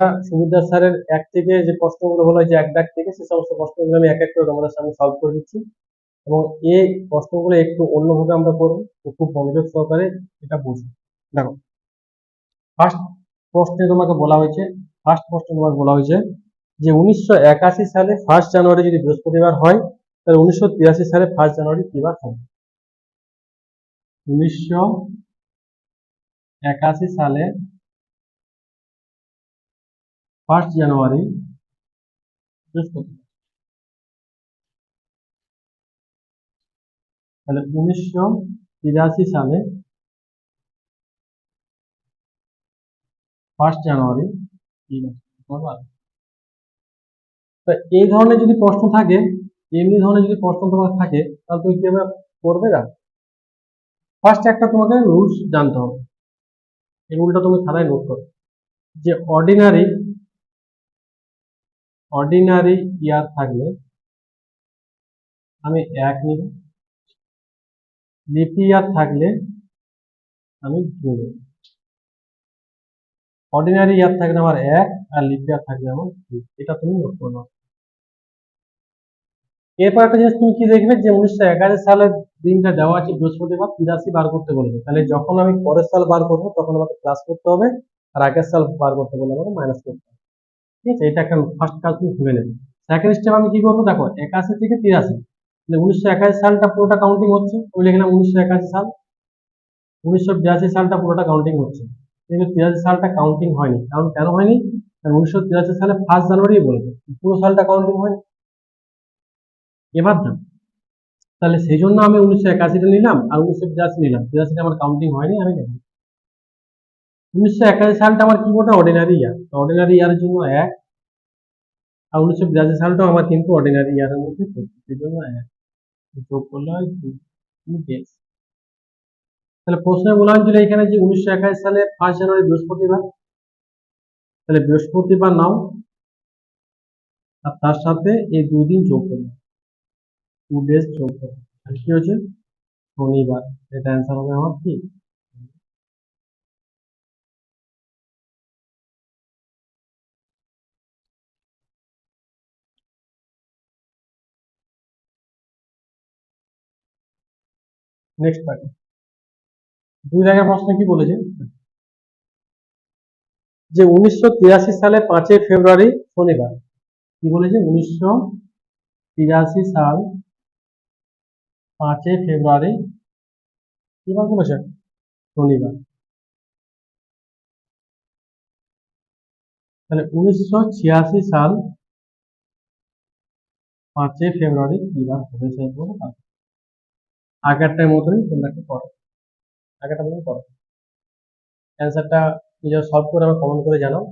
আমরা সুবিদ্যা স্যারের এক থেকে যে প্রশ্নগুলো হলো, যে এক দাগ থেকে সে সমস্ত প্রশ্নগুলো আমি এক এক করে তোমাদের সামনে সলভ করে দিচ্ছি। এবং এই প্রশ্নগুলো একটু অন্যভাবে আমরা করব খুব মনোযোগ সহকারে এটা বুঝব। দেখো ফার্স্ট প্রশ্নে তোমাকে বলা হয়েছে ফার্স্ট প্রশ্নে তোমাকে বলা হয়েছে যে উনিশশো একাশি সালে ফার্স্ট জানুয়ারি যদি বৃহস্পতিবার হয়, তাহলে উনিশশো তিরাশি সালে ফার্স্ট জানুয়ারি কি বার হবে? উনিশশো একাশি সালে ফার্স্ট জানুয়ারি তাহলে উনিশশো তিরাশি সালে ফার্স্ট জানুয়ারি তো এই ধরনের যদি প্রশ্ন থাকে, এমনি ধরনের যদি প্রশ্ন তোমার থাকে, তাহলে তুমি কীভাবে করবে না? ফার্স্ট একটা তোমাকে রুলস জানতে হবে। এই রুলটা তুমি খাতায় নোট করো। যে অর্ডিনারি অর্ডিনারি ইয়ার থাকলে আমি এক নিব। লিপি ইয়ার থাকলে আমি নেব। অর্ডিনারি ইয়ার থাকলে আমার এক আর লিপি ইয়ার থাকলে আমার দুই এটা তুমি নোট করে এরপর একটা জিনিস তুমি কি দেখবে যে উনিশশো একাশি সালের দিনটা দেওয়া আছে বৃহস্পতিবার তিরাশি বার করতে বলেছে। তাহলে যখন আমি পরের সাল বার করব, তখন আমাকে প্লাস করতে হবে আর আগের সাল বার করতে বলে আমাকে মাইনাস করতে হবে। ঠিক আছে, এটা একটা ফার্স্ট কাজ তুমি ভেবে নেবে। সেকেন্ড স্টেপ আমি কি করব? দেখো, একাশি থেকে তিরাশি। মানে উনিশশো একাশি সালটা পুরোটা কাউন্টিং হচ্ছে। আমি লিখলাম উনিশশো একাশি সাল। উনিশশো বিরাশি সালটা পুরোটা কাউন্টিং হচ্ছে। কিন্তু তিরাশি সালটা কাউন্টিং হয়নি। কারণ কেন হয়নি? উনিশশো তিরাশি সালে ফার্স্ট জানুয়ারি বলেছে পুরো সালটা কাউন্টিং হয়নি। এবার দাম তাহলে সেই জন্য আমি উনিশশো একাশিটা নিলাম আর উনিশশো বিরাশি নিলাম। বিরাশিটা আমার কাউন্টিং হয়নি, আমি নিলাম। উনিশশো একাশি সালটা আমার কি বলতে অর্ডিনারি ইয়ার অর্ডিনারি ইয়ারের জন্য এক। আর উনিশশো বিরাশি সালটাও আমার কিন্তু অর্ডিনারি ইয়ারের মধ্যে জন্য এক। যোগ করলে। তাহলে প্রশ্নে বলা হয়েছিল এখানে যে উনিশশো একাশি সালে ফার্স্ট জানুয়ারি বৃহস্পতিবার। তাহলে বৃহস্পতিবার নাও। আর তার সাথে এই দুই দিন যোগ করবে টু ডেজ যোগ করবে কি হচ্ছে শনিবার। এটা অ্যান্সার হবে আমার কি? নেক্সট পার্টি দুই দাগের প্রশ্ন কি বলেছে? যে উনিশশো তিরাশি সালে পাঁচই ফেব্রুয়ারি শনিবার, কি বলেছে? উনিশশো তিরাশি সাল পাঁচই ফেব্রুয়ারি কি বার বলেছে? শনিবার। তাহলে উনিশশো ছিয়াশি সাল পাঁচই ফেব্রুয়ারি কি বার হবে বলে আগেরটার মতোই তোমরা একটু করো আগেরটা মতন করো অ্যান্সারটা নিজের সলভ করে আমার কমেন্ট করে জানাও।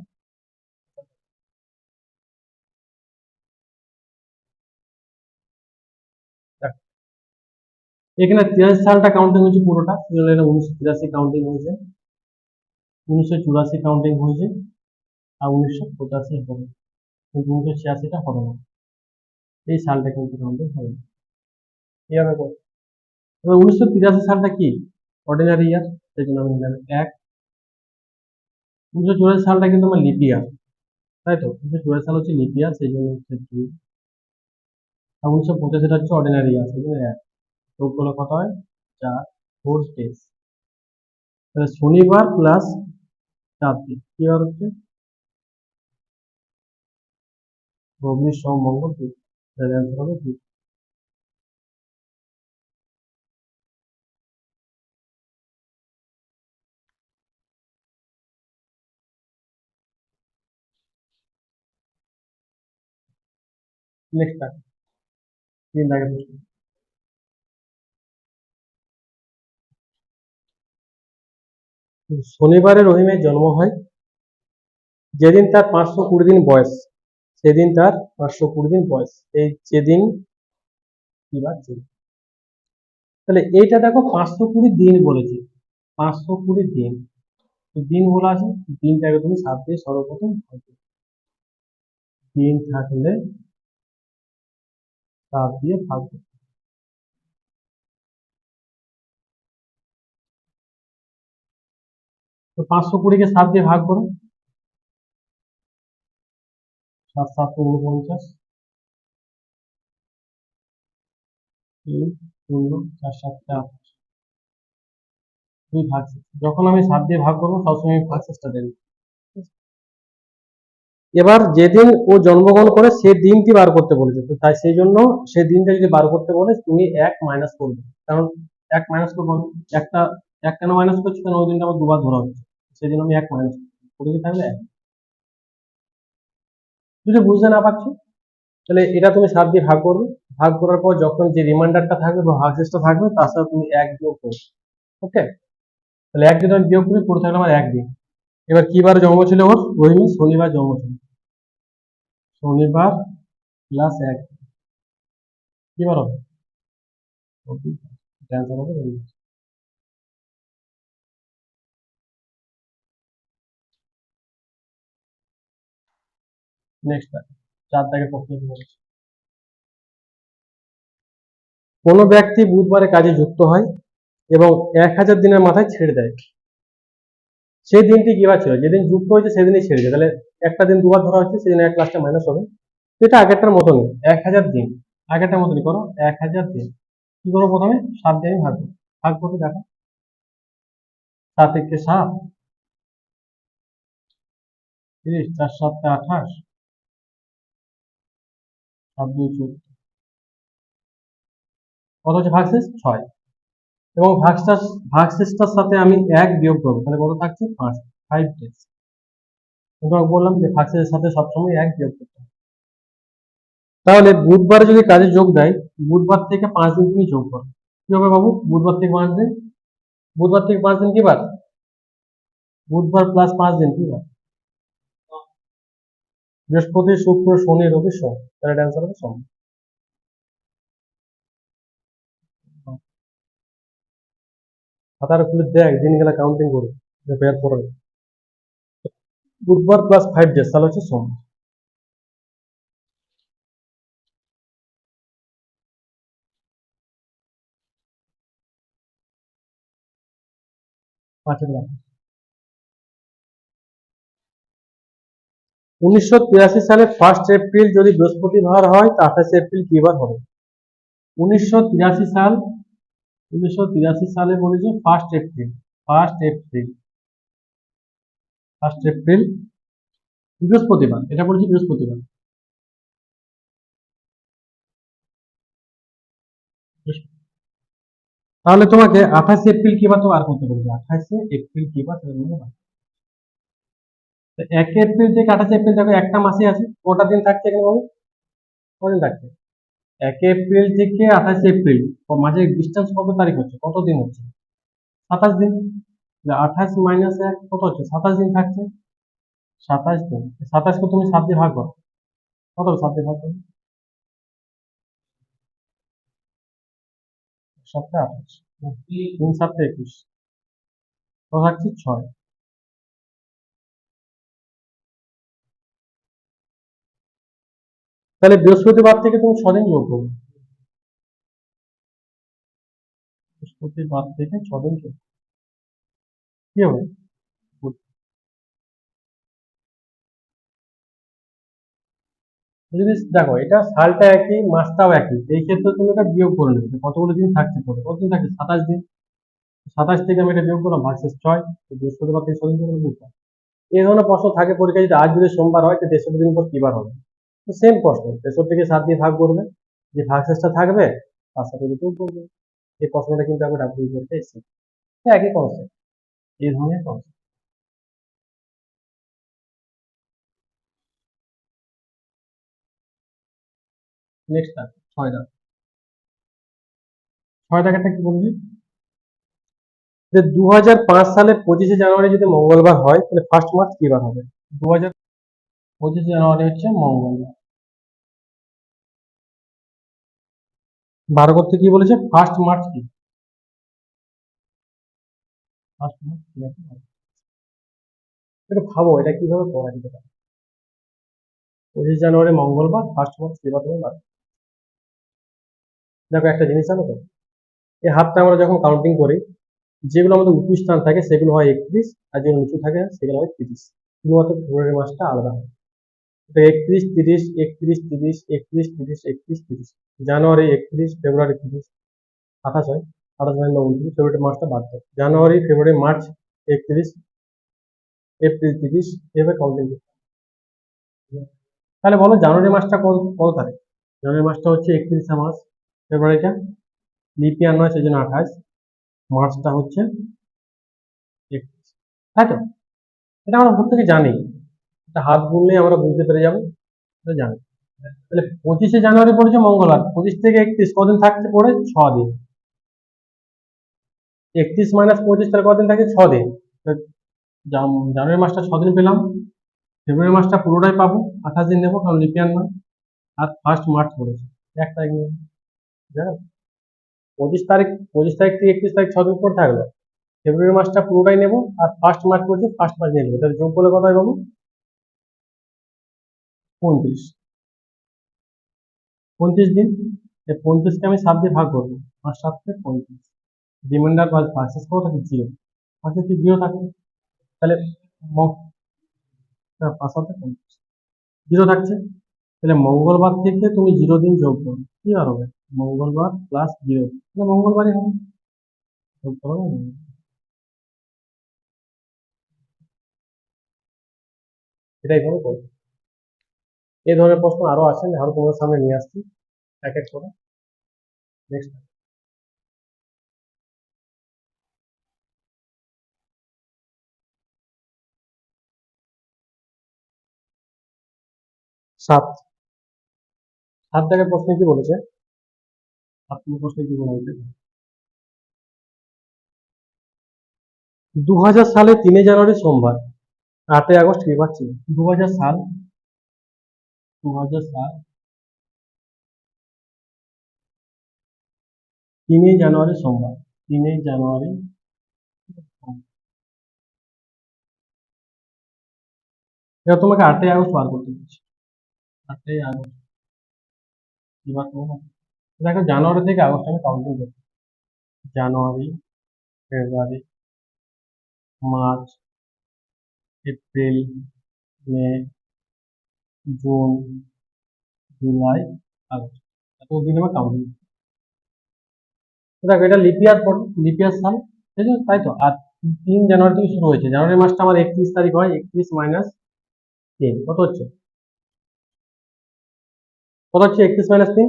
এখানে তিরাশি সালটা কাউন্টিং হয়েছে পুরোটা এটা উনিশশো তিরাশি কাউন্টিং হয়েছে, উনিশশো চুরাশি কাউন্টিং হয়েছে, আর উনিশশো পঁচাশি হবে। কিন্তু উনিশশো ছিয়াশিটা হবে না। এই সালটা কিন্তু কাউন্টিং হবে না। এইভাবে এবার উনিশশো তিরাশি সালটা কি? অর্ডিনারি ইয়ার সেই জন্য আমি নিলাম এক। উনিশশো চুরাশি সালটা কিন্তু আমার লিপি ইয়ার তাই তো? উনিশশো চুরাশি সাল হচ্ছে লিপি ইয়ার সেই জন্য হচ্ছে দুই আর উনিশশো পঁচাশিটা হচ্ছে অর্ডিনারি ইয়ার সেই জন্য এক। যোগ করলে কত হয়? চার। ফোর ডেজ তাহলে শনিবার প্লাস চার দিন কি বার হচ্ছে? রবি সোম, মঙ্গল দুই তাহলে অ্যান্সার হবে দুই নেক্সট টাইম তিন দাগের শনিবারে রহিমের জন্ম হয়। যেদিন তার পাঁচশো কুড়ি দিন বয়স, সেদিন তার পাঁচশো কুড়ি দিন বয়স। এই যেদিন। তাহলে এইটা দেখো পাঁচশো কুড়ি দিন বলেছে। পাঁচশো কুড়ি দিন। দিন বলা আছে, দিনটাকে তুমি সাত দিয়ে সর্বপ্রথম দিন থাকলে সাত দিয়ে ভাগ। তো পাঁচশো কুড়িকে সাত দিয়ে ভাগ করো। সাত সাত উনপঞ্চাশ তিন, শূন্য, চার সাতটা আঠাশ দুই ভাগ। যখন আমি সাত দিয়ে ভাগ করব, সবসময় ভাগ শেষটা দেবো। এবার যেদিন ও জন্মগ্রহণ করে সে দিনটি বার করতে বলেছে। তো তাই সেই জন্য সে দিনটা যদি বার করতে বলে, তুমি এক মাইনাস করবে। কারণ এক মাইনাস করব একটা এক কেন মাইনাস করছি কারণ ওই দিনটা আমার দুবার ধরা হচ্ছে। সেই জন্য আমি এক মাইনাস করে এক। যদি বুঝতে না পারছ, তাহলে এটা তুমি সাত দিয়ে ভাগ করবে। ভাগ করার পর যখন যে রিমাইন্ডারটা থাকবে বা ভাগশেষটা থাকবে, তার সাথে তুমি এক বিয়োগ করবে। ওকে? তাহলে এক যদি আমি বিয়োগ করি পড়ে থাকলে আমার এক দিন এবার কি বার জন্ম ছিল ওর রহিমের শনিবার জন্ম ছিল। শনিবার প্লাস এক। কি। নেক্সট চার দাগের প্রশ্ন কোন ব্যক্তি বুধবারে কাজে যুক্ত হয় এবং এক হাজার দিনের মাথায় ছেড়ে দেয়। সেই দিনটি কি বার ছিল? যেদিন যুক্ত হয়েছে, সেদিনই ছেড়ে দেয়। তাহলে একটা দিন দুবার ধরা হচ্ছে, সেদিন এক ক্লাসটা মাইনাস হবে। এটা আগেরটার মতনই, এক হাজার দিন। আগেরটার মতনই করো, এক হাজার দিন। কি করব প্রথমে? সাত দিয়ে ভাগ করব। ভাগ করতে দেখো। সাত একে সাত। তিরিশ, চার সাতটা আঠাশ। সাত দুই চোদ্দ। কত হচ্ছে ভাগশেষ ছয়। এবং ভাগশেষ ভাগশেষটার সাথে আমি এক বিয়োগ করব। তাহলে কত থাকছে? পাঁচ। ফাইভ ডেজ তোমাকে বললাম যে ভাগশেষের সাথে সবসময় এক যোগ করতে তাহলে বুধবারে যদি কাজে যোগ দেয়, বুধবার থেকে পাঁচ দিন তুমি যোগ করো। কি হবে বাবু? বুধবার থেকে পাঁচ দিন? বুধবার থেকে পাঁচ দিন কি বার? বুধবার প্লাস পাঁচ দিন কি বার? বৃহস্পতি, শুক্র, শনি, রবি, সোম। তাহলে অ্যান্সার হবে সোম। খাতার খুলে দেখ, দিনগুলা কাউন্টিং করে। বের করে বুধবার প্লাস ফাইভ ডেজ তাহলে হচ্ছে সোম। উনিশশো তিরাশি সালে ফার্স্ট এপ্রিল যদি বৃহস্পতিবার হয়, তা আঠাশে এপ্রিল কি বার হবে? উনিশশো তিরাশি সাল, উনিশশো তিরাশি সালে বলেছে first April first April first April বৃহস্পতিবার, এটা বলেছি বৃহস্পতিবার। তাহলে তোমাকে আঠাশে এপ্রিল কি বার তো বার করতে বলবে? আঠাশে এপ্রিল কি বার? সেটা বলবে বার। তো এক এপ্রিল থেকে আঠাশে এপ্রিল দেখো, একটা মাসে আছে। কটা দিন থাকছে এখানে বাবু? কদিন থাকছে? এক এপ্রিল থেকে আঠাশে এপ্রিল মাঝে ডিস্টেন্স কত তারিখ হচ্ছে? কত দিন হচ্ছে? সাতাশ দিন। আঠাশ মাইনাস এক কত হচ্ছে? সাতাশ দিন থাকছে। সাতাশ দিন। সাতাশকে তুমি সাত দিয়ে ভাগ করো। কত সাত দিয়ে ভাগ করো। সাতটা আঠাশ। তিন সাতটা একুশ। কত থাকছে? ছয়। তাহলে বৃহস্পতিবার থেকে তুমি ছদিন যোগ করবে বৃহস্পতিবার থেকে ছদিন যোগ কি হবে যদি দেখো, এটা সালটা একই, মাসটাও একই। এই ক্ষেত্রে তুমি এটা বিয়োগ করে নেবে। কতগুলো দিন থাকছে পরে? কতদিন থাকছে সাতাশ দিন। সাতাশ থেকে আমি এটা বিয়োগ করলাম, ভাগশেষ ছয়। তো বৃহস্পতিবার থেকে ছদিন করে এই ধরনের প্রশ্ন থাকে পরীক্ষা যদি আজ যদি সোমবার হয় তো তেষট্টি দিন পর কি বার হবে? তো সেম প্রশ্ন। তেষট্টিকে সাত দিয়ে ভাগ করবে। যে ভাগশেষটা থাকবে, তার সাথে যোগ করবে। এই প্রশ্নটা কিন্তু আমি ডাব্লিউ করতে এসেছি। একই কনসেপ্ট এই ধরনের কনসেপ্ট নেক্সট ছয় দাগ ছয় দাগেরটা কি বলছি? যে দু হাজার পাঁচ সালে পঁচিশে জানুয়ারি যদি মঙ্গলবার হয়, তাহলে ফার্স্ট মার্চ কি বার হবে? দু হাজার পঁচিশে জানুয়ারি হচ্ছে মঙ্গলবার। বার করতে কি বলেছে? ফার্স্ট মার্চ কি? ভাবো, এটা কীভাবে করা যেতে পারে? পঁচিশ জানুয়ারি, মঙ্গলবার ফার্স্ট মার্চ কি বার দেখো, একটা জিনিস জানো তো? এই হাতটা আমরা যখন কাউন্টিং করি, যেগুলো আমাদের উঁচু স্থান থাকে, সেগুলো হয় একত্রিশ, আর যেগুলো নিচু থাকে সেগুলো হয় তিরিশ। শুধুমাত্র ফেব্রুয়ারি মাসটা আলাদা। হয় একত্রিশ, তিরিশ একত্রিশ তিরিশ একত্রিশ তিরিশ একত্রিশ, তিরিশ। জানুয়ারি একত্রিশ, ফেব্রুয়ারি তিরিশ। আঠাশ হয়। আঠাশ নয় উনত্রিশ, ফেব্রুয়ারি মাসটা বাদ দাও। জানুয়ারি, ফেব্রুয়ারি, মার্চ, একত্রিশ, এপ্রিল, তিরিশ, এভাবে কাউন্টিং। তাহলে বলো, জানুয়ারি মাসটা কত কত তারিখ? জানুয়ারি মাসটা হচ্ছে একত্রিশে মাস ফেব্রুয়ারিটা। লিপ ইয়ার নয়, সেই জন্য আঠাশ। মার্চটা হচ্ছে একত্রিশ। তাই তো? এটা আমরা প্রত্যেকে জানি। এটা হাত গুনলে আমরা বুঝতে পেরে যাব, এটা জানি। তাহলে পঁচিশে জানুয়ারি পড়েছে মঙ্গলবার। পঁচিশ থেকে একত্রিশ, কদিন থাকছে পড়ে ছ দিন। একত্রিশ মাইনাস পঁচিশ তাহলে কদিন থাকে? ছ দিন জানুয়ারি মাসটা ছ দিন পেলাম। ফেব্রুয়ারি মাসটা পুরোটাই পাবো। আঠাশ দিন নেব, কারণ লিপিয়ান নয় আর ফার্স্ট মার্চ পড়েছে এক তারিখ নেব পঁচিশ তারিখ পঁচিশ তারিখ থেকে একত্রিশ তারিখ ছ দিন পর থাকল। ফেব্রুয়ারি মাসটা পুরোটাই নেব। আর ফার্স্ট মার্চ পড়ছে ফার্স্ট মার্চ নিয়ে নেব। তাহলে যোগ করলে হয় বাবু? পঁয়ত্রিশ। পঁয়ত্রিশ দিন। পঁয়ত্রিশকে আমি সাত দিয়ে ভাগ করব। পাঁচ সাতকে পঁয়ত্রিশ। রিমাইন্ডার বা ভার্সেস কত থাকে। জিরো পাঁচে কি জিরো থাকে তাহলে জিরো থাকছে। তাহলে মঙ্গলবার থেকে তুমি জিরো দিন যোগ করো। কি আর হবে? মঙ্গলবার প্লাস জিরো। তাহলে মঙ্গলবারই হবে। যোগ করো এটাই ভাবে করব এই ধরনের প্রশ্ন আরও আছে আরও তোমাদের সামনে নিয়ে আসছি। এক এক করে। নেক্সট সাত। সাত দাগের প্রশ্নে কি বলেছে? সাত প্রশ্নে কি বলেছে? দু হাজার সালে তিনে জানুয়ারি সোমবার আটই আগস্ট কি বার ছিল দু হাজার সাল। দু হাজার সাল। তিনে জানুয়ারি সোমবার তিনে জানুয়ারি এটা তোমাকে আটই আগস্ট বার করতে দিচ্ছি আটই আগস্ট। কি বার করব দেখো জানুয়ারি থেকে আগস্ট আমি কাউন্টিং করছি জানুয়ারি, ফেব্রুয়ারি, মার্চ, এপ্রিল, মে, জুন, জুলাই, আগস্ট। এত দিন আমার কাউন্টিং দেখো, এটা লিপিয়ার লিপিয়ার সাল। ঠিক আছে? তাই তো? আর তিন জানুয়ারি থেকে শুরু হয়েছে। জানুয়ারি মাসটা আমার একত্রিশ তারিখ হয়, একত্রিশ মাইনাস তিন। কত হচ্ছে? কত হচ্ছে? একত্রিশ মাইনাস তিন?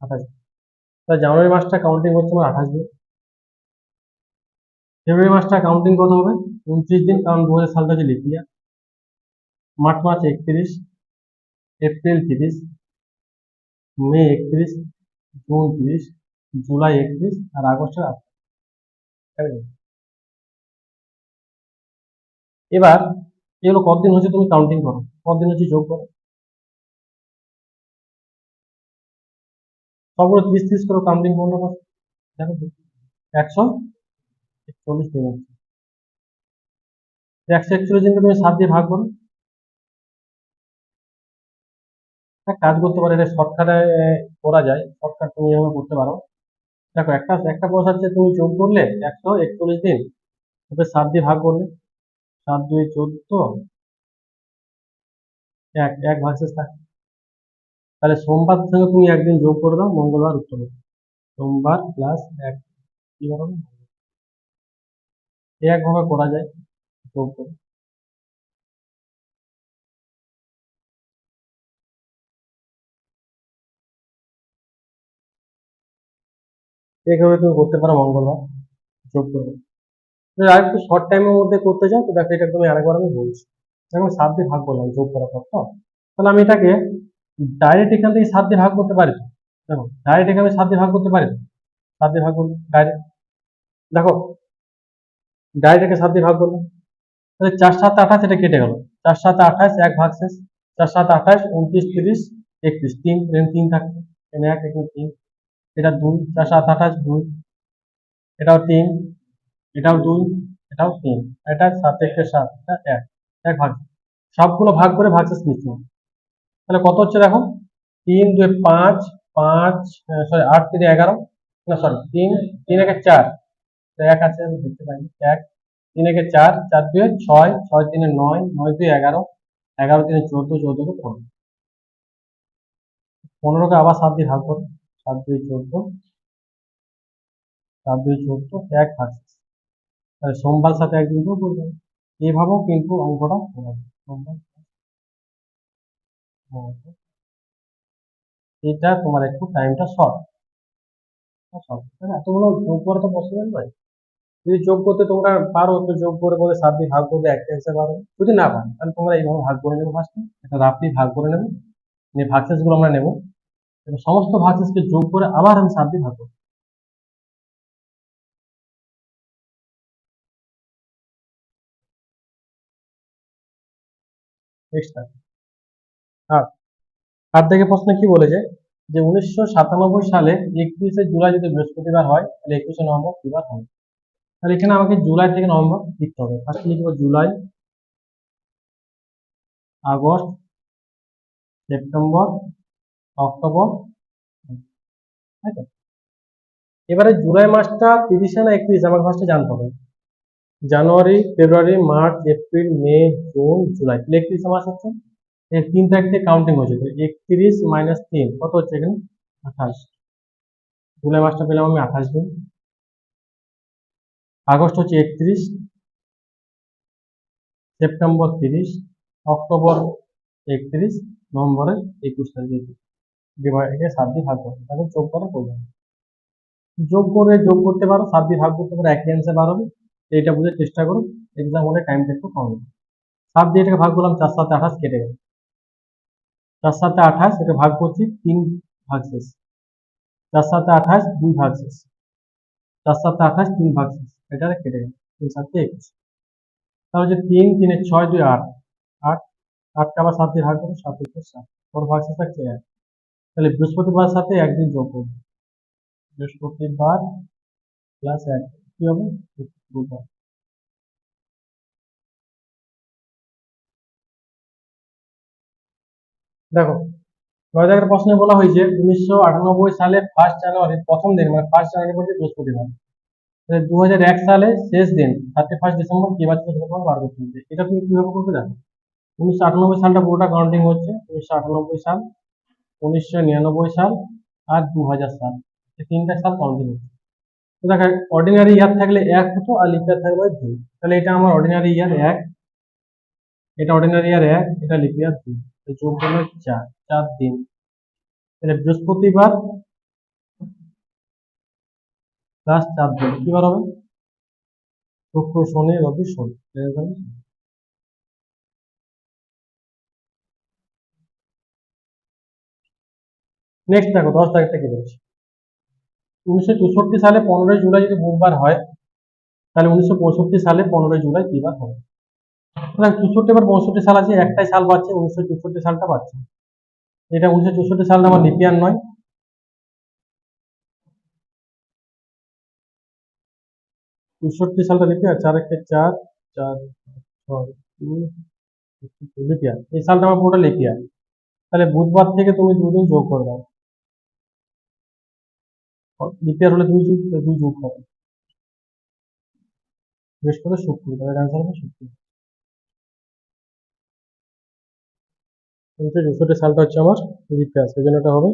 আঠাশ। তাহলে জানুয়ারি মাসটা কাউন্টিং হচ্ছে আমার আঠাশ দিন। ফেব্রুয়ারি মাসটা কাউন্টিং কত হবে? উনত্রিশ দিন, কারণ দু হাজার সালটা হচ্ছে লিপিয়া মার্চ মাস একত্রিশ, এপ্রিল তিরিশ, মে একত্রিশ, জুন তিরিশ, জুলাই একত্রিশ আর আগস্টের আঠাশ। এবার, এগুলো কতদিন হচ্ছে তুমি কাউন্টিং করো? কতদিন হচ্ছে যোগ করো? সবগুলো ত্রিশ ত্রিশ করে কাউন্টিং করল দেখো একশো একচল্লিশ দিন হচ্ছে একশো একচল্লিশ দিনকে তুমি সাত দিয়ে ভাগ করো। কাজ করতে পারো, এটা শর্টকাটে করা যায়। শর্টকাট তুমি এভাবে করতে পারো। দেখো, একটা একটা পয়সা হচ্ছে তুমি যোগ করলে একশো একচল্লিশ দিন। ওকে সাত দিয়ে ভাগ করলে, সাত দুই চোদ্দ। এক এক ভার্সেস থাকে তাহলে সোমবার সঙ্গে তুমি একদিন যোগ করে দাও, মঙ্গলবার, উত্তর সোমবার প্লাস এক, কি হবে একভাবে করা যায়, যোগ করে। এইভাবে তুমি করতে পারো, মঙ্গলবার, যোগ করবে আর একটু শর্ট টাইমের মধ্যে করতে চাও, তো দেখো এটা তুমি আরেকবার আমি বলছি। আমি সাত দিয়ে ভাগ করলাম, যোগ করার পর, তো। তাহলে আমি এটাকে ডাইরেক্ট এখান থেকে সাত দিয়ে ভাগ করতে পারি। দেখো ডাইরেক্ট এখানে সাত দিয়ে ভাগ করতে পারি। সাত দিয়ে ভাগ করলে ডাইরেক্ট দেখো ডাইরেক্ট একে সাত দিয়ে ভাগ করল তাহলে চার সাত আঠাশ এটা কেটে গেল। চার সাত আঠাশ, এক ভাগ শেষ। চার সাত আঠাশ, উনত্রিশ, তিরিশ, একত্রিশ, তিন, এখানে তিন থাকছে। এখানে এক, এখানে তিন। এটা দুই, চার সাত আঠাশ, দুই। এটাও তিন, এটাও দুই, এটাও তিন। এটা সাত, একে সাত, এটা এক। এক ভাগ। সবগুলো ভাগ করে ভাগশেষ নিচ্ছি। তাহলে কত হচ্ছে দেখো? তিন দুই পাঁচ পাঁচ সরি আট তিন এগারো। না সরি তিন তিন একে চার। এক আছে, আমি দেখতে পাইনি। এক, তিন একে চার চার দুই ছয় ছয় তিনে নয় নয় দুই এগারো এগারো তিনে চোদ্দ চোদ্দকে পনেরো। পনেরোকে আবার সাত দিয়ে ভাগ করো, সাত দুই চোদ্দ, সাত দুই চোদ্দ, এক ভাগশেষ তাহলে সোমবার সাথে একদিন যোগ করবে। এভাবেও কিন্তু অঙ্কটা সোমবার। এটা তোমার একটু টাইমটা শর্ট শর্ট এতগুলো যোগ করে তো পসিবল নয় যদি যোগ করতে তোমরা পারো, তো যোগ করে করে সাত দিয়ে ভাগ করবে একটা হিসাবে পারো। যদি না পারো, তাহলে তোমরা এইভাবে ভাগ করে নেবে ফার্স্টে একটা রাফলি ভাগ করে নেবে। নিয়ে গুলো আমরা নেব। এবং সমস্ত ভাগশেষকে যোগ করে আবার আমি সাত দিয়ে ভাগ করব। নেক্সট আর থেকে প্রশ্ন কি বলেছে যে উনিশশো সাতানব্বই সালে একত্রিশে জুলাই যদি বৃহস্পতিবার হয়, তাহলে একুশে নভেম্বর কিবার হবে? তাহলে এখানে আমাকে জুলাই থেকে নভেম্বর লিখতে হবে। ফার্স্ট লিখব জুলাই, আগস্ট, সেপ্টেম্বর, অক্টোবর, তাই তো? এবারে জুলাই মাসটা তিরিশে না একত্রিশ? আমাকে ফার্স্টে জানতে হবে। জানুয়ারি, ফেব্রুয়ারি, মার্চ, এপ্রিল, মে, জুন, জুলাই। একত্রিশ মাস হচ্ছে? এই তিন থেকে কাউন্টিং হচ্ছে তো একত্রিশ মাইনাস তিন, কত হচ্ছে এখানে? আঠাশ। জুলাই মাসটা পেলাম আমি আঠাশ দিন। আগস্ট হচ্ছে একত্রিশ, সেপ্টেম্বর তিরিশ, অক্টোবর একত্রিশ নভেম্বরে একুশ তারিখ। ডিভাইডে সাত দিন ভাগ করবে, তাহলে যোগ করা করবে। যোগ করে যোগ করতে পারো, সাত দিন ভাগ করতে পারো, একই অ্যান্সার বার হবে। এইটা বুঝে চেষ্টা করো এক্সাম হলে টাইমটা একটু কম হবে। সাত দিয়ে এটাকে ভাগ করলাম, চার সাথে আঠাশ, কেটে গেল। চার সাথে আঠাশ, এটা ভাগ করছি, তিন ভাগ শেষ। চার সাথে আঠাশ, দুই ভাগ শেষ। চার সাথে আঠাশ, তিন ভাগ শেষ। এটা কেটে গেল। তিন সাথে একুশ। তাহলে যে তিন, তিনে ছয়, দুই, আট। আট আটটা আবার সাত দিয়ে ভাগ করো সাত হচ্ছে সাত। তোর ভাগ শেষ থাকছে এক। তাহলে বৃহস্পতিবার সাথে একদিন যোগ করব। বৃহস্পতিবার প্লাস এক। কি হবে? বুধবার দেখো নয় দাগের প্রশ্নে বলা হয়েছে উনিশশো আটানব্বই সালে ফার্স্ট জানুয়ারির প্রথম দিন মানে ফার্স্ট জানুয়ারি পড়ছে বৃহস্পতিবার দু হাজার এক সালে শেষ দিন থার্টি ফার্স্ট ডিসেম্বর কি বার ছিল তোমার বার করতে হবে। এটা তুমি কীভাবে করবে দেখো উনিশশো আটানব্বই সালটা পুরোটা কাউন্টিং হচ্ছে, উনিশশো আটানব্বই সাল, উনিশশো নিরানব্বই সাল আর দু হাজার সাল। এই তিনটা সাল কাউন্টিং হচ্ছে। তো দেখো অর্ডিনারি ইয়ার থাকলে এক হতো আর লিপ থাকবে দুই। তাহলে এটা আমার অর্ডিনারি ইয়ার এক। এটা অর্ডিনারি ইয়ার এক এটা লিপ ইয়ার দুই যোগ করলে চার চার দিন তাহলে বৃহস্পতিবার প্লাস চার দিন কি বার হবে? শুক্র শনি, রবি শনি। নেক্সট দেখো, দশ তারিখটা কি বলছে? উনিশশো চৌষট্টি সালে পনেরোই জুলাই যদি বুধবার হয়, তাহলে উনিশশো পঁয়ষট্টি সালে পনেরোই জুলাই কি বার হবে? চৌষট্টি বার পঁয়ষট্টি সাল আছে, একটাই সাল পাচ্ছে উনিশশো চৌষট্টি সালটা পাচ্ছে এটা উনিশশো চৌষট্টি সালটা আমার লিপিয়ার নয়। চৌষট্টি সালটা লিপিয়ার চার একে চার চার, ছয় লিপিয়ার এই সালটা আমার পুরোটা লিপিয়ার তাহলে বুধবার থেকে তুমি দুদিন যোগ করে দাও। লিপিয়ার হলে দুই যুগ দুই যোগ করো। বৃহস্পতি, শুক্র, তাহলে অ্যান্সার হবে শুক্র। উনিশশো চৌষট্টি সালটা হচ্ছে আমার লিপিয়ার এই জন্য এটা হবে।